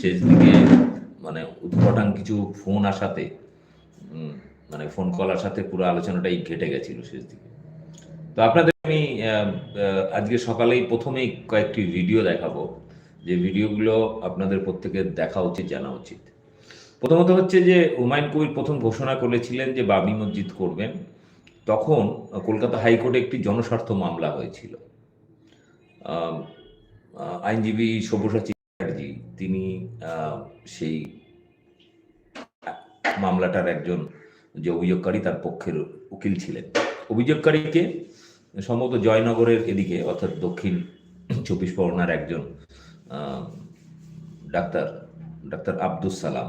শেষ দিকে মানে উৎপটাং কিছু ফোন আসাতে মানে ফোন কল আসাতে পুরো আলোচনাটাই ঘেটে গেছিল শেষ দিকে। তো আপনাদের আমি আজকে সকালেই প্রথমেই কয়েকটি ভিডিও দেখাবো। যে ভিডিওগুলো আপনাদের প্রত্যেকের দেখা উচিত, জানা উচিত। প্রথমত হচ্ছে যে, হুমায়ুন কবির প্রথম ঘোষণা করেছিলেন যে বাবরি মসজিদ করবেন। তখন কলকাতা হাইকোর্টে একটি জনস্বার্থ মামলা হয়েছিল। আইনজীবী সব্যসাচী তিনি সেই মামলাটার একজন যে অভিযোগকারী তার পক্ষের উকিল ছিলেন। অভিযোগকারীকে সম্ভবত জয়নগরের এদিকে, অর্থাৎ দক্ষিণ চব্বিশ পরগনার একজন ডাক্তার ডাক্তার আব্দুস সালাম।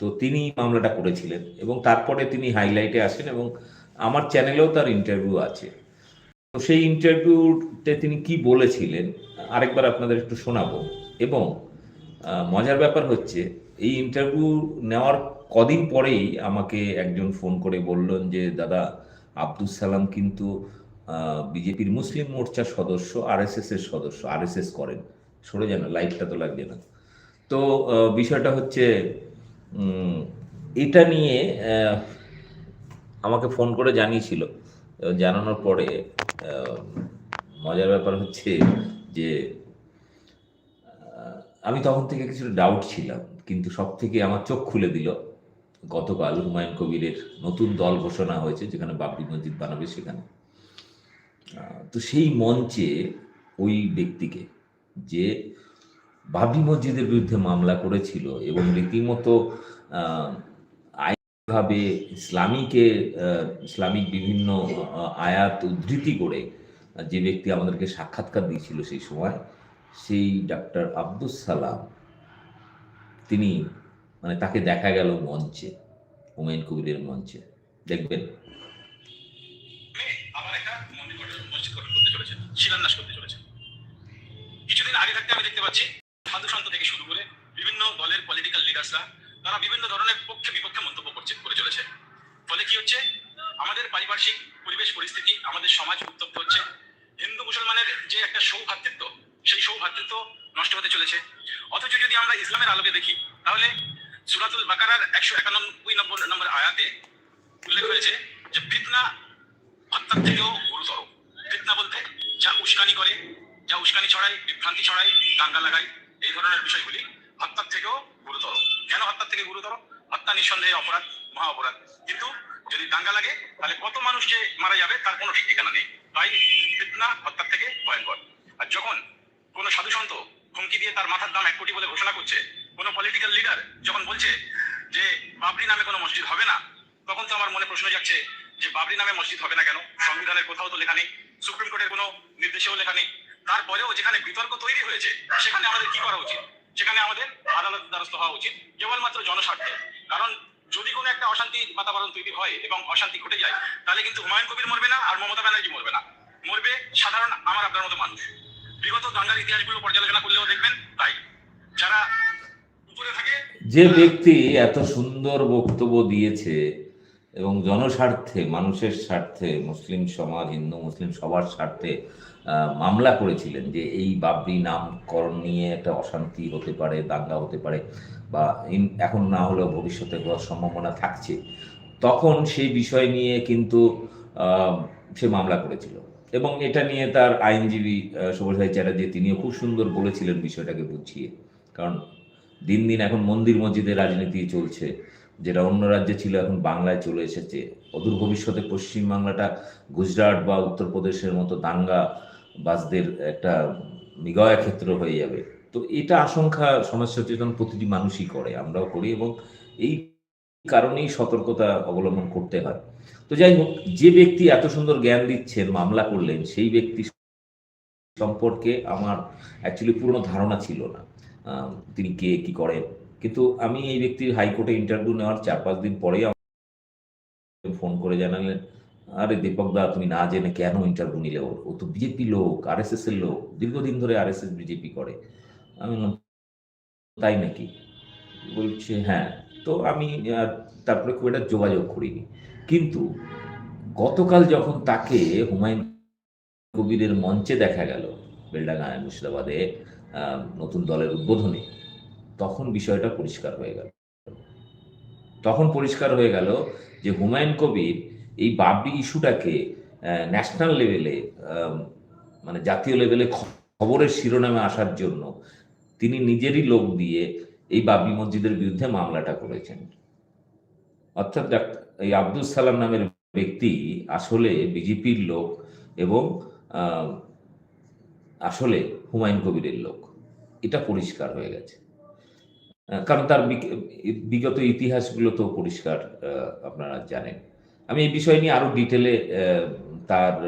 তো তিনি মামলাটা করেছিলেন এবং তারপরে তিনি হাইলাইটে আসেন এবং আমার চ্যানেলেও তার ইন্টারভিউ আছে। তো সেই ইন্টারভিউতে তিনি কি বলেছিলেন, আরেকবার আপনাদের একটু শোনাবো। এবং মজার ব্যাপার হচ্ছে, এই ইন্টারভিউ নেওয়ার কদিন পরেই আমাকে একজন ফোন করে বললেন যে, দাদা আব্দুল সালাম কিন্তু বিজেপির মুসলিম মোর্চার সদস্য আরএসএস এর সদস্য আরএসএস করেন। সরে যান লাইটটা তো লাগছে না। তো বিষয়টা হচ্ছে এটা নিয়ে আমাকে ফোন করে জানিয়েছিল। জানানোর পরে মজার ব্যাপার হচ্ছে যে আমি তখন থেকে কিছুটা ডাউট ছিলাম, কিন্তু সব থেকে আমার চোখ খুলে দিল। গতকাল হুমায়ুন কবিরের নতুন দল ঘোষণা হয়েছে, যেখানে বাবরি মসজিদ বানাবে সেখানে। তো সেই মঞ্চে ওই ব্যক্তিকে যে বাবরি মসজিদের বিরুদ্ধে মামলা করেছিল এবং রীতিমতো আইনভাবে ইসলামীকে ইসলামিক বিভিন্ন আয়াত উদ্ধৃতি করে যে ব্যক্তি আমাদেরকে সাক্ষাৎকার দিয়েছিল সেই সময় সেই ডাক্তার আব্দুস সালাম, তিনি মানে তাকে দেখা গেল মঞ্চে, হুমায়ুন কবিরের মঞ্চে। দেখবেন? শিলান্যাস করতে চলেছে। কিছুদিন আগে থাকতে আমি দেখতে পাচ্ছি, সাধু সন্ত থেকে শুরু করে বিভিন্ন দলের পলিটিক্যাল লিডার্সরা তারা বিভিন্ন ধরনের পক্ষে বিপক্ষে মন্তব্য করছে, করে চলেছে। ফলে কি হচ্ছে? আমাদের পারিপার্শ্বিক পরিবেশ পরিস্থিতি, আমাদের সমাজ উত্তপ্ত হচ্ছে। হিন্দু মুসলমানের যে একটা সৌভাতৃত্ব সেই সৌভাতৃত্ব নষ্ট হতে চলেছে। অথচ যদি আমরা ইসলামের আলোকে দেখি, তাহলে সুরাতুল বাকারার একশো একানব্বই নম্বর নম্বর আয়াতে উল্লেখ হয়েছে যে, ফিতনা হত্যার থেকেও গুরুতর। ফিতনা বলতে যা উস্কানি করে, যা উস্কানি ছড়ায়, বিভ্রান্তি ছড়ায়, দাঙ্গা লাগায়, এই ধরনের বিষয়গুলি হত্যার থেকেও গুরুতর। কেন হত্যার থেকে গুরুতর? হত্যা নিঃসন্দেহে অপরাধ, মহা অপরাধ। কিন্তু যদি দাঙ্গা লাগে, তাহলে কত মানুষ যে মারা যাবে, তার কোনো ঠিক ঠিকানা নেই। তাই ফিতনা হত্যার থেকে ভয়ঙ্কর। আর যখন কোনো সাধু সন্ত হুমকি দিয়ে তার মাথার দাম এক কোটি বলে ঘোষণা করছে। কোনো পলিটিক্যাল লিডার যখন বলছে যে, বাবরি নামে কোনো মসজিদ হবে না, তখন তো আমার মনে প্রশ্ন যাচ্ছে যে, বাবরি নামে মসজিদ হবে না কেন? সংবিধানের কোথাও তো লেখা নেই, সুপ্রিম কোর্টের কোনো নির্দেশেও লেখা নেই। তারপরেও যেখানে বিতর্ক তৈরি হয়েছে, সেখানে আমাদের কি করা উচিত? সেখানে আমাদের আদালত দ্বারস্থ হওয়া উচিত, কেবলমাত্র জনস্বার্থে। কারণ যদি কোনো একটা অশান্তি বাতাবরণ তৈরি হয় এবং অশান্তি ঘটে যায়, তাহলে কিন্তু হুমায়ুন কবির মরবে না আর মমতা ব্যানার্জি মরবে না। মরবে সাধারণ আমার আপনার মতো মানুষ। যে ব্যক্তি এত সুন্দর বক্তব্য দিয়েছে এবং জনস্বার্থে, মানুষের স্বার্থে, মুসলিম সমাজ, হিন্দু, মুসলিম সবার স্বার্থে মামলা করেছিলেন যে এই বাবরি নামকরণ নিয়ে একটা অশান্তি হতে পারে, দাঙ্গা হতে পারে, বা এখন না হলেও ভবিষ্যতে হওয়ার সম্ভাবনা থাকছে, তখন সেই বিষয় নিয়ে কিন্তু সে মামলা করেছিল। এবং এটা নিয়ে তার আইনজীবী শুভসাই চ্যাটার্জি তিনিও খুব সুন্দর বলেছিলেন বিষয়টাকে বুঝিয়ে। কারণ দিন দিন এখন মন্দির মসজিদের রাজনীতি চলছে, যেটা অন্য রাজ্যে ছিল, এখন বাংলায় চলে এসেছে। অদূর ভবিষ্যতে পশ্চিমবাংলাটা গুজরাট বা উত্তরপ্রদেশের মতো দাঙ্গা বাসদের একটা নিগয়া ক্ষেত্র হয়ে যাবে। তো এটা আশঙ্কা সমাজ সচেতন প্রতিটি মানুষই করে, আমরাও করি এবং এই কারণেই সতর্কতা অবলম্বন করতে হয়। তো যাই হোক, যে ব্যক্তি এত সুন্দর জ্ঞান দিচ্ছেন, মামলা করলেন, সেই ব্যক্তি সম্পর্কে আমার অ্যাকচুয়ালি পুরনো ধারণা ছিল না। তিনি কে, কি করেন? কিন্তু আমি এই ব্যক্তির হাইকোর্টে ইন্টারভিউ নেওয়ার চার পাঁচ দিন পরেই ফোন করে জানালেন, আরে দীপক দা, তুমি না জেনে কেন ইন্টারভিউ নিলে ওর? ও তো বিজেপি লোক আর এস এস এর লোক, দীর্ঘদিন ধরে আর এস এস বিজেপি করে। আমি তাই নাকি? বলছে হ্যাঁ। তো আমি তারপরে খুব একটা যোগাযোগ করিনি। কিন্তু গতকাল যখন তাকে হুমায়ুন কবিরের মঞ্চে দেখা গেল, বেলডাঙ্গা মুর্শিদাবাদে নতুন দলের উদ্বোধনে, তখন বিষয়টা পরিষ্কার হয়ে গেল। তখন পরিষ্কার হয়ে গেল যে হুমায়ুন কবির এই বাবরি ইস্যুটাকে ন্যাশনাল লেভেলে মানে জাতীয় লেভেলে খবরের শিরোনামে আসার জন্য তিনি নিজেরই লোক দিয়ে এই বাবরি মসজিদের বিরুদ্ধে মামলাটা করেছেন। অর্থাৎ এই আব্দুল সালাম নামের ব্যক্তি আসলে বিজেপির লোক এবং আসলে হুমায়ুন কবিরের লোক। এটা পরিষ্কার হয়ে গেছে। কারণ তার বিগ- বিগত ইতিহাসগুলো তো পরিষ্কার আপনারা জানেন। আমি এই বিষয় নিয়ে আরও ডিটেলে তার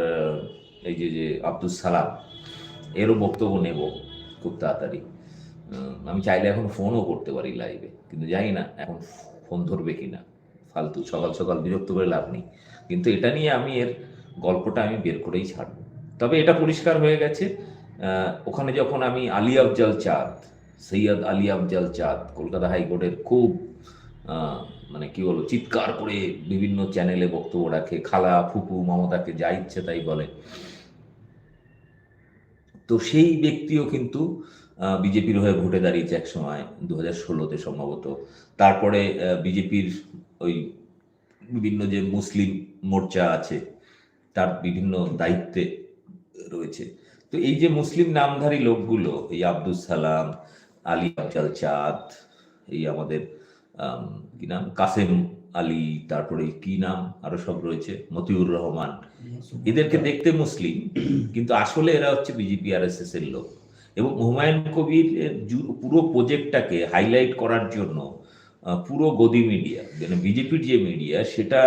এই যে যে আব্দুল সালাম, এরও বক্তব্য নেব খুব তাড়াতাড়ি। আমি চাইলে এখন ফোনও করতে পারি লাইভে কিন্তু জানি না এখন ফোন ধরবে কিনা। ফালতু সকাল সকাল বিরক্ত করে লাভ নেই। কিন্তু এটা নিয়ে আমি এর গল্পটা আমি বের করেই ছাড়বো। তবে এটা পরিষ্কার হয়ে গেছে ওখানে যখন আমি আলী আফজাল চাঁদ, সৈয়দ আলী আফজাল চাঁদ, কলকাতা হাইকোর্টের খুব মানে কি বলব, চিৎকার করে বিভিন্ন চ্যানেলে বক্তব্য রাখে, খালা, ফুপু, মমতাকে যা ইচ্ছে তাই বলে। তো সেই ব্যক্তিও কিন্তু বিজেপির হয়ে ভোটে দাঁড়িয়েছে এক সময় দু হাজার ষোলোতে সম্ভবত। তারপরে বিজেপির ওই বিভিন্ন যে মুসলিম মোর্চা আছে তার বিভিন্ন দায়িত্বে রয়েছে। তো এই যে মুসলিম নামধারী লোকগুলো এই আব্দুল সালাম আলী আফজাল চাঁদ এই আমাদের আম, কি নাম? কাসেম আলী তারপরে কি নাম? আরও সব রয়েছে মতিউর রহমান। এদেরকে দেখতে মুসলিম কিন্তু আসলে এরা হচ্ছে বিজেপি আর এস এস এর লোক। এবং হুমায়ুন কবির পুরো প্রজেক্টটাকে হাইলাইট করার জন্য পুরো গদি মিডিয়া মানে বিজেপির যে মিডিয়া সেটা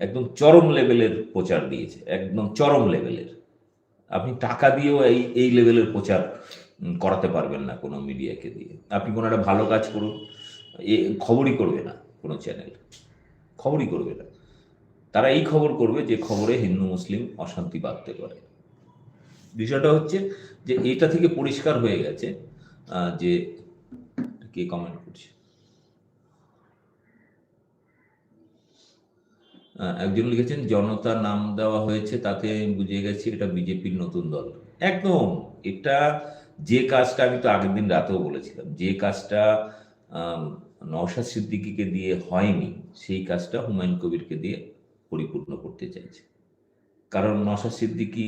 একদম চরম লেভেলের প্রচার দিয়েছে, একদম চরম লেভেলের আপনি টাকা দিয়েও এই এই লেভেলের প্রচার করাতে পারবেন না কোনো মিডিয়াকে দিয়ে। আপনি কোনো একটা ভালো কাজ করুন, এ, খবরই করবে না কোনো চ্যানেল খবরই করবে না। তারা এই খবর করবে যে খবরে হিন্দু, মুসলিম অশান্তি বাড়তে পারে। বিষয়টা হচ্ছে যে এটা থেকে পরিষ্কার হয়ে গেছে যে কে কমেন্ট করছে। একজন লিখেছেন, জনতা নাম দেওয়া হয়েছে, তাতে বুঝে গেছি এটা বিজেপির নতুন দল। একদম, এটা যে কাজটা আমি তো আগের দিন রাতেও বলেছিলাম, যে কাজটা নওশাদ সিদ্দিকিকে দিয়ে হয়নি, সেই কাজটা হুমায়ুন কবিরকে দিয়ে পরিপূর্ণ করতে চাইছে। কারণ নওশাদ সিদ্দিকী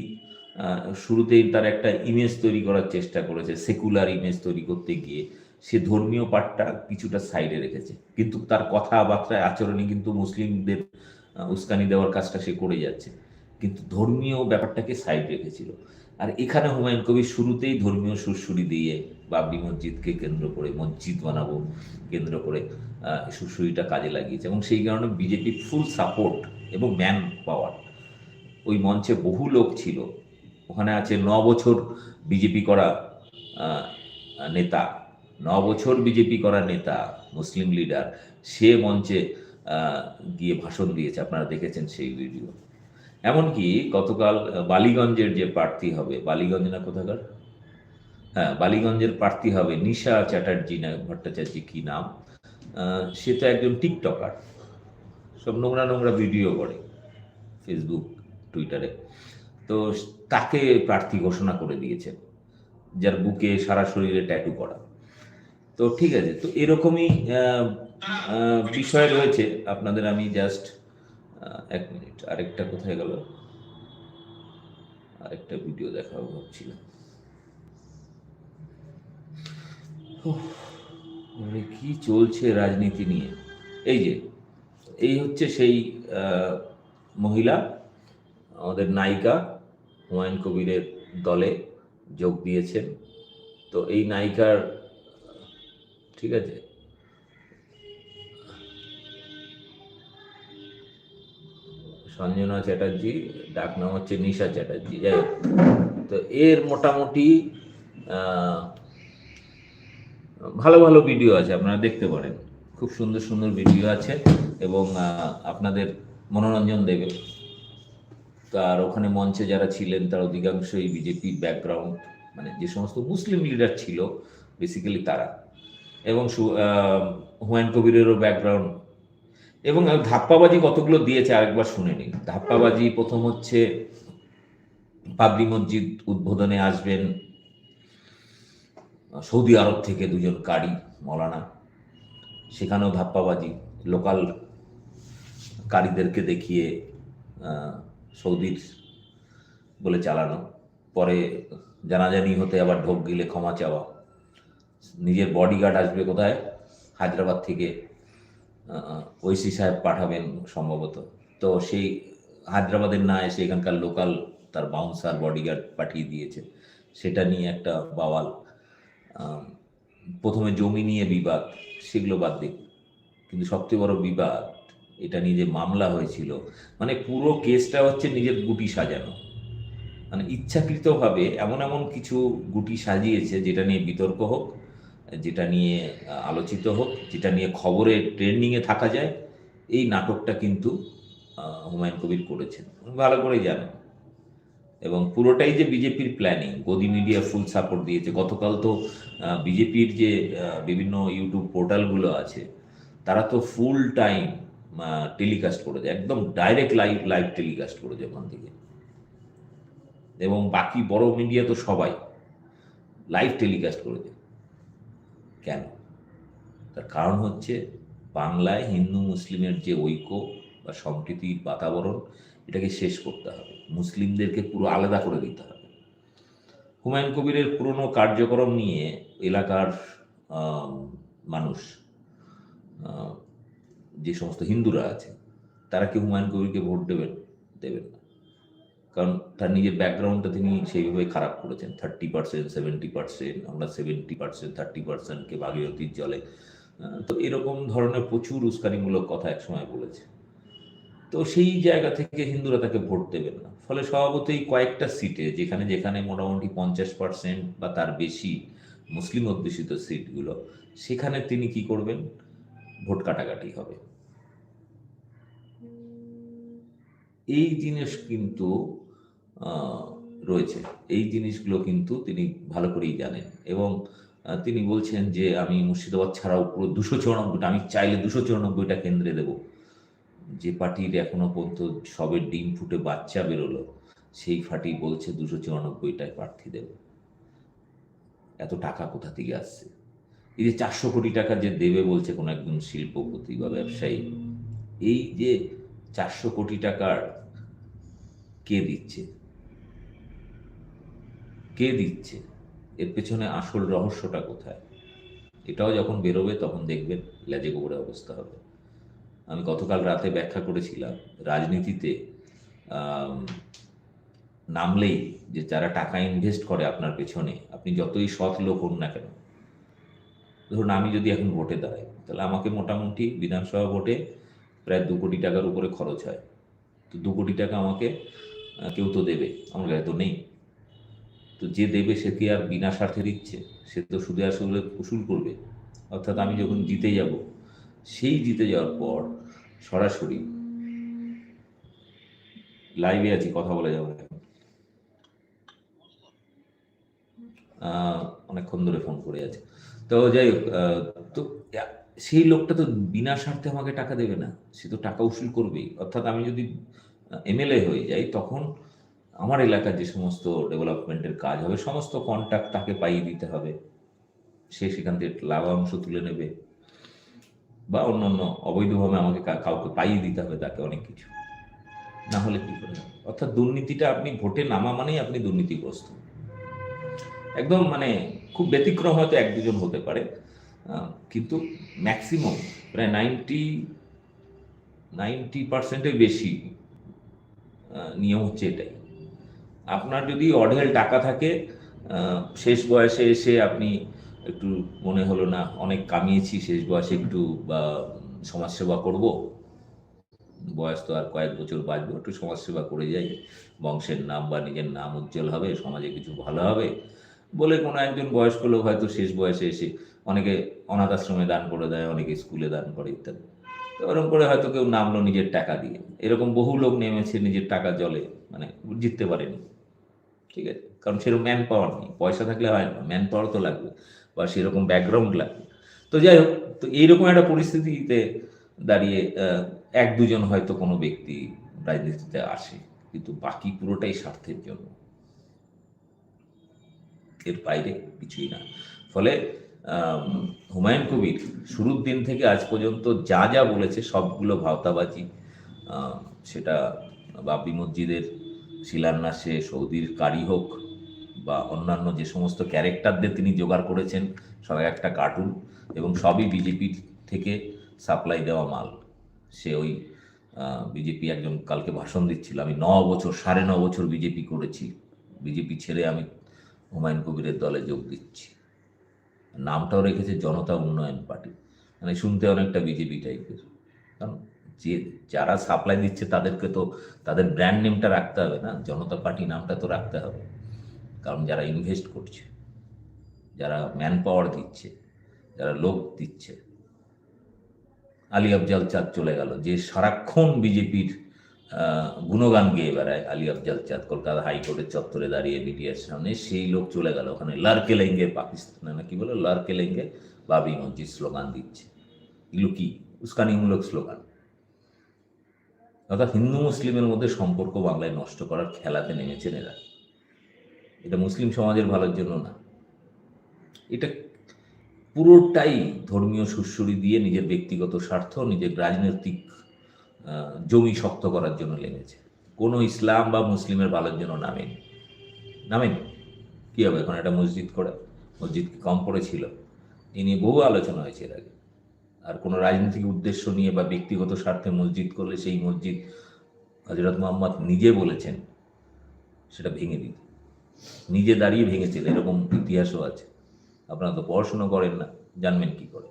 শুরুতেই তার একটা ইমেজ তৈরি করার চেষ্টা করেছে সেকুলার ইমেজ তৈরি করতে গিয়ে। সে ধর্মীয় পাঠটা কিছুটা সাইডে রেখেছে। কিন্তু তার কথাবার্তায়, আচরণে কিন্তু মুসলিমদের উস্কানি দেওয়ার কাজটা সে করে যাচ্ছে। কিন্তু ধর্মীয় ব্যাপারটাকে সাইড রেখেছিল। আর এখানে হুমায়ুন কবির শুরুতেই ধর্মীয় সুরসুরি দিয়ে বাবরি মসজিদকে কেন্দ্র করে, মসজিদ বানাবো, কেন্দ্র করে সুরসুরিটা কাজে লাগিয়েছে। এবং সেই কারণে বিজেপি ফুল সাপোর্ট এবং ম্যান পাওয়ার ওই মঞ্চে বহু লোক ছিল। ওখানে আছে ন বছর বিজেপি করা নেতা। ন বছর বিজেপি করা নেতা, মুসলিম লিডার। সে মঞ্চে গিয়ে ভাষণ দিয়েছে। আপনারা দেখেছেন সেই ভিডিও। এমনকি গতকাল বালিগঞ্জের যে প্রার্থী হবে, বালিগঞ্জ না কোথাকার? হ্যাঁ বালিগঞ্জের প্রার্থী হবে নিশা চ্যাটার্জি না ভট্টাচার্য কি নাম? সে তো একজন টিকটকার। সব নোংরা নোংরা ভিডিও করে ফেসবুক টুইটারে তো তাকে প্রার্থী ঘোষণা করে দিয়েছেন যার বুকে সারা শরীরে ট্যাটু করা। তো ঠিক আছে, তো এরকমই বিষয় রয়েছে। আপনাদের আমি জাস্ট এক মিনিট আরেকটা কোথায় গেল? আরেকটা ভিডিও দেখাবো ভাবছিলাম। মানে কি চলছে রাজনীতি নিয়ে? এই যে, এই হচ্ছে সেই মহিলা, আমাদের নায়িকা হুমায়ুন কবিরের দলে যোগ দিয়েছেন। তো এই নায়িকার, ঠিক আছে? সঞ্জনা চ্যাটার্জি, ডাক নাম হচ্ছে নিশা চ্যাটার্জি, যাই তো এর মোটামুটি ভালো ভালো ভিডিও আছে, আপনারা দেখতে পারেন। খুব সুন্দর সুন্দর ভিডিও আছে এবং আপনাদের মনোরঞ্জন দেবে। তার ওখানে মঞ্চে যারা ছিলেন, তার অধিকাংশই বিজেপি ব্যাকগ্রাউন্ড মানে যে সমস্ত মুসলিম লিডার ছিল বেসিক্যালি তারা। এবং হুমায়ুন কবিরেরও ব্যাকগ্রাউন্ড এবং ধাপ্পাবাজি কতগুলো দিয়েছে আরেকবার শুনে নিন। ধাপ্পাবাজি প্রথম হচ্ছে বাবরি মসজিদ উদ্বোধনে আসবেন, সৌদি আরব থেকে দুজন কারি, মলানা। সেখানেও ধাপ্পাবাজি, লোকাল কারিদেরকে দেখিয়ে সৌদির বলে চালানো। পরে জানাজানি হতে আবার ঢোক গিলে ক্ষমা চাওয়া। নিজের বডিগার্ড আসবে কোথায়? হায়দ্রাবাদ থেকে ঐসি সাহেব পাঠাবেন সম্ভবত। তো সেই হায়দ্রাবাদের না এসে এখানকার লোকাল তার বাউন্সার বডিগার্ড পাঠিয়ে দিয়েছে। সেটা নিয়ে একটা বাওয়াল প্রথমে জমি নিয়ে বিবাদ, সেগুলো বাদ দিক কিন্তু সবচেয়ে বড় বিবাদ এটা নিয়ে যে মামলা হয়েছিল মানে পুরো কেসটা হচ্ছে নিজের গুটি সাজানো। মানে ইচ্ছাকৃতভাবে এমন এমন কিছু গুটি সাজিয়েছে যেটা নিয়ে বিতর্ক হোক, যেটা নিয়ে আলোচিত হোক, যেটা নিয়ে খবরে ট্রেন্ডিংয়ে থাকা যায়, এই নাটকটা কিন্তু হুমায়ুন কবির করেছেন। ভালো করে জানেন। এবং পুরোটাই যে বিজেপির প্ল্যানিং গদি মিডিয়া ফুল সাপোর্ট দিয়েছে। গতকাল তো বিজেপির যে বিভিন্ন ইউটিউব পোর্টালগুলো আছে, তারা তো ফুল টাইম টেলিকাস্ট করে দেয়, একদম ডাইরেক্ট লাইভ লাইভ টেলিকাস্ট করেছে ওখান থেকে। এবং বাকি বড় মিডিয়া তো সবাই লাইভ টেলিকাস্ট করে দেয়। কেন? তার কারণ হচ্ছে বাংলায় হিন্দু মুসলিমের যে ঐক্য বা সম্প্রীতির বাতাবরণ, এটাকে শেষ করতে হবে। মুসলিমদেরকে পুরো আলাদা করে দিতে হবে। হুমায়ুন কবিরের পুরনো কার্যক্রম নিয়ে এলাকার মানুষ যে সমস্ত হিন্দুরা আছে, তারা কি হুমায়ুন কবিরকে ভোট দেবেন দেবেন না। কারণ তার নিজের ব্যাকগ্রাউন্ডটা তিনি সেইভাবে খারাপ করেছেন। থার্টি পার্সেন্ট সেভেন্টি পার্সেন্ট আমরা সেভেন্টি পার্সেন্ট থার্টি পার্সেন্টকে ভাগীরথীর জলে। তো এরকম ধরনের প্রচুর উস্কানিমূলক কথা একসময় বলেছে। তো সেই জায়গা থেকে হিন্দুরা তাকে ভোট দেবেন না। ফলে স্বভাবতই কয়েকটা সিটে যেখানে যেখানে মোটামুটি পঞ্চাশ পার্সেন্ট বা তার বেশি মুসলিম অধ্যুষিত সিটগুলো সেখানে তিনি কি করবেন? ভোট কাটাকাটি হবে। এই জিনিস কিন্তু রয়েছে। এই জিনিসগুলো কিন্তু তিনি ভালো করেই জানেন এবং তিনি বলছেন যে আমি মুর্শিদাবাদ ছাড়াও পুরো দুশো চুরানব্বইটা, আমি চাইলে দুশো চুরানব্বইটা কেন্দ্রে দেব। যে পার্টির এখনও পর্যন্ত সবে ডিম ফুটে বাচ্চা বেরোলো, সেই পার্টি বলছে দুশো চুরানব্বইটায় প্রার্থী দেব। এত টাকা কোথা থেকে আসছে? এই যে চারশো কোটি টাকা যে দেবে বলছে কোনো একজন শিল্পপতি বা ব্যবসায়ী, এই যে চারশো কোটি টাকার কে দিচ্ছে? কে দিচ্ছে? এর পেছনে আসল রহস্যটা কোথায়? এটাও যখন বেরোবে তখন দেখবেন লেজে গোবরে অবস্থা হবে। আমি গতকাল রাতে ব্যাখ্যা করেছিলাম, রাজনীতিতে নামলেই যে যারা টাকা ইনভেস্ট করে আপনার পেছনে, আপনি যতই সৎ লোক হন না কেন ধরুন আমি যদি এখন ভোটে দাঁড়াই, তাহলে আমাকে মোটামুটি বিধানসভা ভোটে প্রায় দু কোটি টাকার উপরে খরচ হয়। তো দু কোটি টাকা আমাকে কেউ তো দেবে, আমার কাছে তো নেই। তো যে দেবে সে কি আর বিনা স্বার্থে দিচ্ছে? সে তো সুদে আসলে উসুল করবে। অর্থাৎ আমি যখন জিতে যাব, সেই জিতে যাওয়ার পর সরাসরি লাইভে আছি, কথা বলা যাবে না অনেকক্ষণ ধরে ফোন করে আছে। তো যাই হোক তো সেই লোকটা তো বিনা স্বার্থে আমাকে টাকা দেবে না। সে তো টাকা উসুল করবেই। অর্থাৎ আমি যদি এমএলএ হয়ে যাই, তখন আমার এলাকার যে সমস্ত ডেভেলপমেন্টের কাজ হবে, সমস্ত কন্ট্যাক্ট তাকে পাইয়ে দিতে হবে। সে সেখান থেকে লাভাংশ তুলে নেবে বা অন্য অন্য অবৈধভাবে আমাকে কাউকে পাইয়ে দিতে হবে তাকে অনেক কিছু। না হলে কি করে? অর্থাৎ দুর্নীতিটা আপনি ভোটে নামা মানেই আপনি দুর্নীতিগ্রস্ত। একদম মানে খুব ব্যতিক্রম হয়তো এক দুজন হতে পারে। কিন্তু ম্যাক্সিমাম প্রায় নাইনটি নাইনটি পার্সেন্টের বেশি নিয়ম হচ্ছে এটাই। আপনার যদি অঢেল টাকা থাকে শেষ বয়সে এসে আপনি একটু মনে হলো না, অনেক কামিয়েছি, শেষ বয়সে একটু, বা সমাজসেবা করব, বয়স তো আর কয়েক বছর বাঁচবো, একটু সমাজসেবা করে যাই। বংশের নাম বা নিজের নাম উজ্জ্বল হবে, সমাজে কিছু ভালো হবে। বলে কোনো একজন বয়স্ক লোক হয়তো শেষ বয়সে এসে অনেকে অনাথ আশ্রমে দান করে দেয়, অনেকে স্কুলে দান করে ইত্যাদি। তো ওরকম করে হয়তো কেউ নামলো নিজের টাকা দিয়ে। এরকম বহু লোক নেমেছে নিজের টাকা জলে মানে জিততে পারেনি। ঠিক আছে? কারণ সেরকম ম্যান পাওয়ার নেই। পয়সা থাকলে হয় না ম্যান পাওয়ার তো লাগবে বা সেরকম ব্যাকগ্রাউন্ড লাগবে। তো যাই হোক, তো এইরকম একটা পরিস্থিতিতে দাঁড়িয়ে এক দুজন হয়তো কোনো ব্যক্তি রাজনীতিতে আসে, কিন্তু বাকি পুরোটাই স্বার্থের জন্য। এর বাইরে কিছুই না। ফলে হুমায়ুন কবির শুরুর দিন থেকে আজ পর্যন্ত যা যা বলেছে সবগুলো ভাওতাবাজি সেটা বাবরি মসজিদের শিলান্যাসে, সৌদির কারি হোক বা অন্যান্য যে সমস্ত ক্যারেক্টারদের তিনি জোগাড় করেছেন, সব একটা কার্টুন এবং সবই বিজেপির থেকে সাপ্লাই দেওয়া মাল। সে ওই বিজেপি একজন কালকে ভাষণ দিচ্ছিল, আমি ন বছর, সাড়ে ন বছর বিজেপি করেছি। বিজেপি ছেড়ে আমি হুমায়ুন কবিরের দলে যোগ দিচ্ছি। নামটাও রেখেছে জনতা উন্নয়ন পার্টি। মানে শুনতে অনেকটা বিজেপি টাইপের কারণ যে, যারা সাপ্লাই দিচ্ছে তাদেরকে তো, তাদের ব্র্যান্ড নেমটা রাখতে হবে না। জনতা পার্টি নামটা তো রাখতে হবে। কারণ যারা ইনভেস্ট করছে, যারা ম্যান পাওয়ার দিচ্ছে, যারা লোক দিচ্ছে, আলী আফজাল চাঁদ চলে গেল। যে সারাক্ষণ বিজেপির গুণগান গেয়ে বেড়ায় আলী আফজাল চাঁদ, কলকাতা হাইকোর্টের চত্বরে দাঁড়িয়ে মিডিয়ার সামনে। সেই লোক চলে গেল ওখানে লারকে লেঙ্গে পাকিস্তানে না কি বলে লারকে লেঙ্গে বাবরি মসজিদ স্লোগান দিচ্ছে। এগুলো কি? উস্কানিমূলক স্লোগান। অর্থাৎ হিন্দু মুসলিমের মধ্যে সম্পর্ক বাংলায় নষ্ট করার খেলাতে নেমেছেন এরা এটা মুসলিম সমাজের ভালোর জন্য না। এটা পুরোটাই ধর্মীয় সুশ্রুরি দিয়ে নিজের ব্যক্তিগত স্বার্থ, নিজের রাজনৈতিক জমি শক্ত করার জন্য লেগেছে। কোনো ইসলাম বা মুসলিমের ভালোর জন্য নামেনি। নামেনি। কী হবে এখন একটা মসজিদ করে? মসজিদ কম পড়েছিল? এ নিয়ে বহু আলোচনা হয়েছে এর আগে। আর কোনো রাজনৈতিক উদ্দেশ্য নিয়ে বা ব্যক্তিগত স্বার্থে মসজিদ করলে সেই মসজিদ হজরত মোহাম্মদ নিজে বলেছেন, সেটা ভেঙে দিতে। নিজে দাঁড়িয়ে ভেঙেছিল এরকম ইতিহাসও আছে। আপনারা তো পড়াশুনো করেন না, জানবেন কি করে?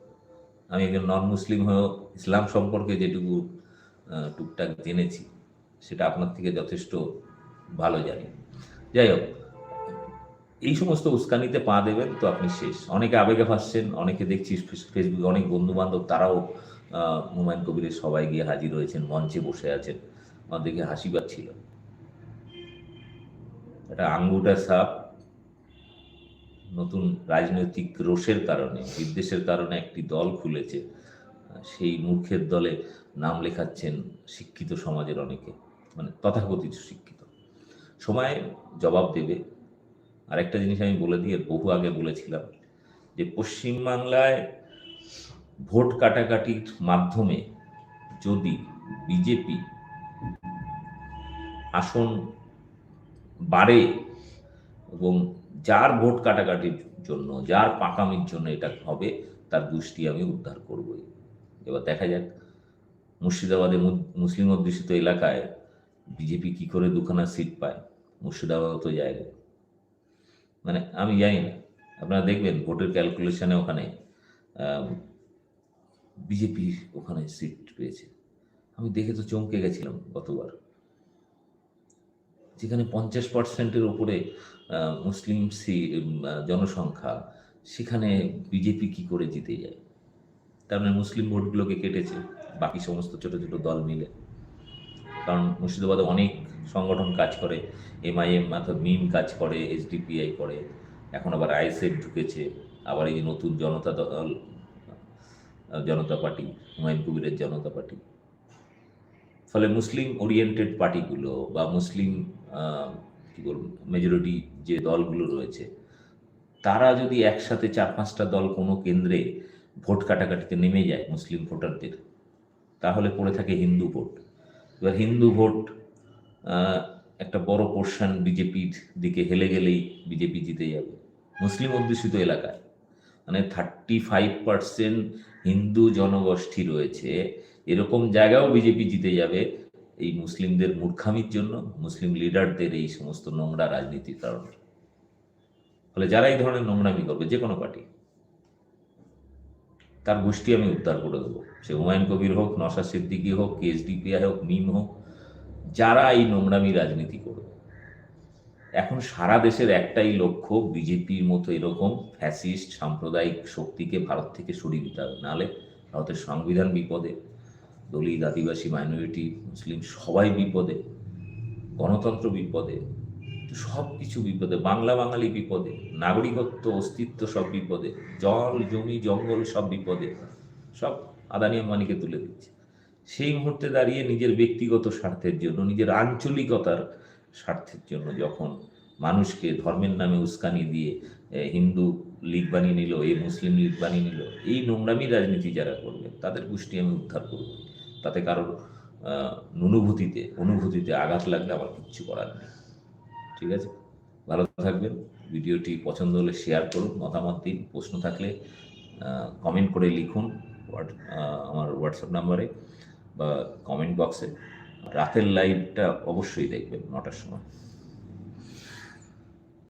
আমি একজন নন মুসলিম হয়েও ইসলাম সম্পর্কে যেটুকু টুকটাক জেনেছি, সেটা আপনার থেকে যথেষ্ট ভালো জানি। যাই হোক, এই সমস্ত উস্কানিতে পা দেবেন তো আপনি শেষ। অনেকে আবেগে ভাসছেন, অনেকে দেখছি ফেসবুকে অনেক বন্ধু বান্ধব তারাও হুমায়ুন কবিরের সবাই গিয়ে হাজির হয়েছেন, মঞ্চে বসে আছেন। আমার দেখে হাসি পাচ্ছিল। এটা আঙ্গুটা সাপ নতুন রাজনৈতিক রোষের কারণে, বিদ্বেষের কারণে একটি দল খুলেছে। সেই মূর্খের দলে নাম লেখাচ্ছেন শিক্ষিত সমাজের অনেকে মানে তথাকথিত শিক্ষিত। সময় জবাব দেবে। আর একটা জিনিস আমি বলে দিয়ে বহু আগে বলেছিলাম যে পশ্চিমবাংলায় ভোট কাটাকাটির মাধ্যমে যদি বিজেপি আসন বাড়ে এবং যার ভোট কাটাকাটির জন্য, যার পাকামির জন্য এটা হবে, তার গোষ্ঠী আমি উদ্ধার করবই। এবার দেখা যাক। মুর্শিদাবাদে মুসলিম অধ্যুষিত এলাকায় বিজেপি কি করে দুখানা সিট পায়? মুর্শিদাবাদ তো জায়গায় মানে আমি জানি না। আপনারা দেখবেন ভোটের ক্যালকুলেশনে ওখানে বিজেপি ওখানে সিট পেয়েছে। আমি দেখে তো চমকে গেছিলাম গতবার। যেখানে পঞ্চাশ পার্সেন্টের আহ, মুসলিম জনসংখ্যা সেখানে বিজেপি কি করে জিতে যায়? তার মানে মুসলিম ভোটগুলোকে কেটেছে বাকি সমস্ত ছোট ছোট দল মিলে। কারণ মুর্শিদাবাদে অনেক সংগঠন কাজ করে এমআইএম অর্থাৎ মিম কাজ করে এসডিপিআই করে, এখন আবার আইএসএফ ঢুকেছে, আবার এই যে নতুন জনতা দল, জনতা পার্টি, হুমায়ুন কবিরের জনতা পার্টি। ফলে মুসলিম ওরিয়েন্টেড পার্টিগুলো বা মুসলিম কি বলব মেজরিটি যে দলগুলো রয়েছে, তারা যদি একসাথে চার পাঁচটা দল কোনো কেন্দ্রে ভোট কাটাকাটিতে নেমে যায় মুসলিম ভোটারদের। তাহলে পড়ে থাকে হিন্দু ভোট। এবার হিন্দু ভোট একটা বড় পোর্শন বিজেপির দিকে হেলে গেলেই বিজেপি জিতে যাবে। মুসলিম অধ্যুষিত এলাকায়। মানে থার্টি ফাইভ পার্সেন্ট হিন্দু জনগোষ্ঠী রয়েছে। এরকম জায়গাও বিজেপি জিতে যাবে এই মুসলিমদের মূর্খামির জন্য, মুসলিম লিডারদের এই সমস্ত নোংরা রাজনীতির কারণে। ফলে যারা এই ধরনের নোংরামি করবে যে কোনো পার্টি। তার গোষ্ঠী আমি উদ্ধার করে দেবো। সে হুমায়ুন কবির হোক নশা সিদ্দিকি হোক কেএসডিপিআই হোক, মিম হোক, যারা এই নোংরামি রাজনীতি করবে। এখন সারা দেশের একটাই লক্ষ্য, বিজেপির মতো এরকম ফ্যাসিস্ট, সাম্প্রদায়িক শক্তিকে ভারত থেকে সরিয়ে দিতে হবে। নাহলে ভারতের সংবিধান বিপদে, দলিত, আদিবাসী, মাইনরিটি, মুসলিম সবাই বিপদে, গণতন্ত্র বিপদে সব কিছু বিপদে, বাংলা বাঙালি বিপদে, নাগরিকত্ব, অস্তিত্ব সব বিপদে, জল, জমি, জঙ্গল সব বিপদে, সব আদানি আম্বানিকে তুলে দিচ্ছে। সেই মুহূর্তে দাঁড়িয়ে নিজের ব্যক্তিগত স্বার্থের জন্য, নিজের আঞ্চলিকতার স্বার্থের জন্য যখন মানুষকে ধর্মের নামে উস্কানি দিয়ে হিন্দু লীগ বানিয়ে নিল এই মুসলিম লীগ বানিয়ে নিল, এই নোংরামি রাজনীতি যারা করবে, তাদের গোষ্ঠী আমি উদ্ধার করব। তাতে কারোর অনুভূতিতে অনুভূতিতে আঘাত লাগলে আমার কিচ্ছু করার নেই। ঠিক আছে? ভালো থাকবেন। ভিডিওটি পছন্দ হলে শেয়ার করুন, মতামত দিন, প্রশ্ন থাকলে কমেন্ট করে লিখুন আমার হোয়াটসঅ্যাপ নাম্বারে বা কমেন্ট বক্সে রাতের লাইভটা অবশ্যই দেখবেন নটার সময়।